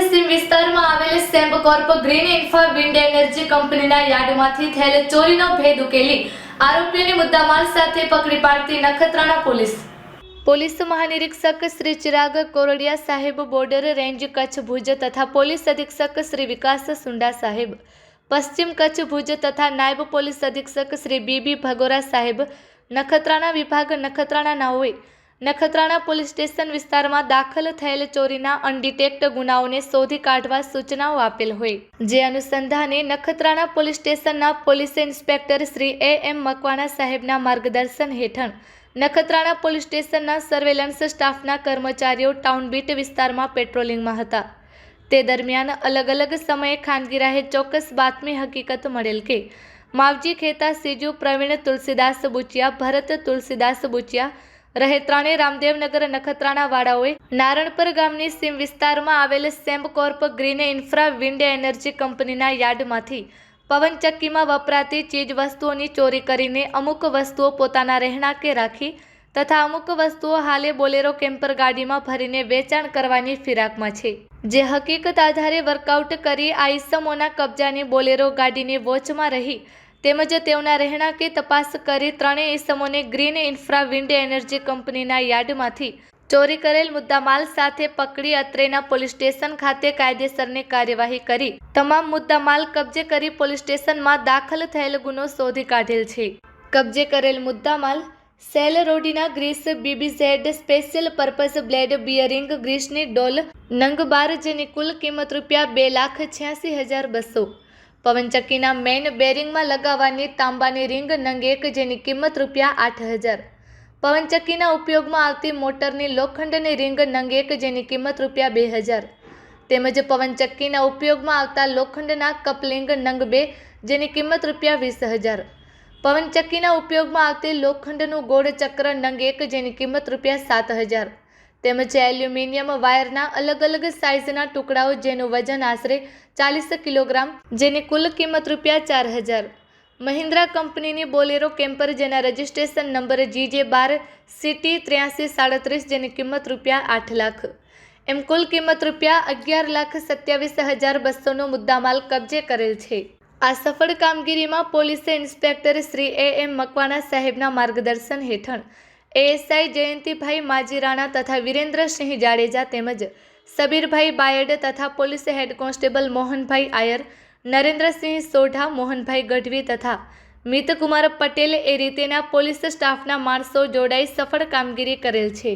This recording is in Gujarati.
સીમ વિસ્તારમાં આવેલ Sembcorp green infra wind energy કંપનીના યાર્ડમાંથી થયેલ ચોરીનો ભેદ ઉકેલી આરોપીઓને મુદ્દામાલ સાથે પકડી પાડતી નખત્રાણા પોલીસ. પોલીસ મહાનિરીક્ષક શ્રી ચિરાગ કોરડિયા સાહેબ બોર્ડર રેન્જ કચ્છ ભુજ તથા પોલીસ અધિક્ષક શ્રી વિકાસ સુંડા સાહેબ, પશ્ચિમ કચ્છ ભુજ તથા નાયબ પોલીસ અધિક્ષક શ્રી બીબી ભગોરા સાહેબ, નખત્રાણા વિભાગ નખત્રાણા નાઓએ નખત્રાણા પોલીસ સ્ટેશન વિસ્તારમાં દાખલ થયેલ ચોરીના અનડિટેક્ટ ગુનાઓને શોધી કાઢવા સૂચનાઓ આપેલ હોય. જે અનુસંધાને નખત્રાણા પોલીસ સ્ટેશનના police inspector Shri A M Makwana સાહેબના માર્ગદર્શન હેઠળ નખત્રાણા પોલીસ સ્ટેશનના સર્વેલન્સ સ્ટાફના કર્મચારીઓ ટાઉન બીટ વિસ્તારમાં પેટ્રોલિંગમાં હતા. તે દરમિયાન અલગ અલગ સમયે ખાનગી રાહે ચોક્કસ બાતમી હકીકત મળેલ કે માવજી ખેતા સીજુ પ્રવીણ તુલસીદાસ બુચિયા, ભરત તુલસીદાસ બુચિયા રહે ત્રણેય રામદેવનગર નખત્રાણા વાળાઓએ નારણપર ગામની સીમ વિસ્તારમાં આવેલ Sembcorp green infra wind energy કંપનીના યાર્ડમાંથી પવનચક્કીમાં વપરાતી ચીજ વસ્તુઓની ચોરી કરીને અમુક વસ્તુઓ પોતાના રહેણાંકે રાખી તથા અમુક વસ્તુઓ હાલે બોલેરો કેમ્પર ગાડીમાં ભરીને વેચાણ કરવાની ફિરાકમાં છે. જે હકીકત આધારે વર્કઆઉટ કરી આ કબજાની બોલેરો ગાડીની વોચમાં રહી તેમજ તેઓના રહેણાંકે તપાસ કરી ત્રણેય ઈસમોને ગ્રીન ઇન્ફ્રા વિન્ડ એનર્જી કંપનીના યાર્ડમાંથી ચોરી કરેલ મુદ્દામાલ સાથે પકડી અત્રેના પોલીસ સ્ટેશન ખાતે કાયદેસરની કાર્યવાહી કરી. તમામ મુદ્દામાલ કબજે કરી પોલીસ સ્ટેશનમાં દાખલ થયેલ ગુનો શોધી કાઢેલ છે. કબજે કરેલ મુદ્દામાલ સેલ રોડીના grease BBZ special purpose blade bearing ગ્રીસની ડોલ નંગબાર જેની કુલ કિંમત રૂપિયા બે લાખ છ્યાસી હજાર બસો પવનચક્કીના મેઇન બેરિંગમાં લગાવવાની તાંબાની રિંગ નંગ એક જેની કિંમત રૂપિયા આઠ હજાર. પવનચક્કીના ઉપયોગમાં આવતી મોટરની લોખંડની રિંગ નંગ એક જેની કિંમત રૂપિયા બે હજાર. તેમજ પવનચક્કીના ઉપયોગમાં આવતા લોખંડના કપલિંગ નંગ બે જેની કિંમત રૂપિયા વીસ હજાર. પવનચક્કીના ઉપયોગમાં આવતી લોખંડનું ગોળ ચક્ર નંગ એક જેની કિંમત રૂપિયા સાત હજાર. તેમજ એલ્યુમિનિયમ વાયરના અલગ અલગ સાઇઝના ટુકડાઓ જેનું વજન આશરે ચાલીસ કિલોગ્રામ, જેની કુલ કિંમત રૂપિયા ચાર હજાર. મહિન્દ્રા કંપનીની બોલેરો કેમ્પર, જેના રજિસ્ટ્રેશન નંબર જીજે બાર, સીટી ત્ર્યાસી સાડત્રીસ, જેની કિંમત રૂપિયા આઠ લાખ. એમ કુલ કિંમત રૂપિયા અગિયાર લાખ સત્યાવીસ હજાર બસોનો મુદ્દામાલ કબજે કરેલ છે. આ સફળ કામગીરીમાં પોલીસે inspector Shri A M Makwana સાહેબના માર્ગદર્શન હેઠળ એએસઆઈ જયંતિભાઈ માજીરાણા તથા વિરેન્દ્રસિંહ જાડેજા તેમજ સબીરભાઈ બાયડ તથા police head constable Mohanbhai Ayar, Narendrasinh Sodha, Mohanbhai Gadhvi તથા મિતકુમાર પટેલ એ રીતેના પોલીસ સ્ટાફના માણસો જોડાઈ સફળ કામગીરી કરેલ છે.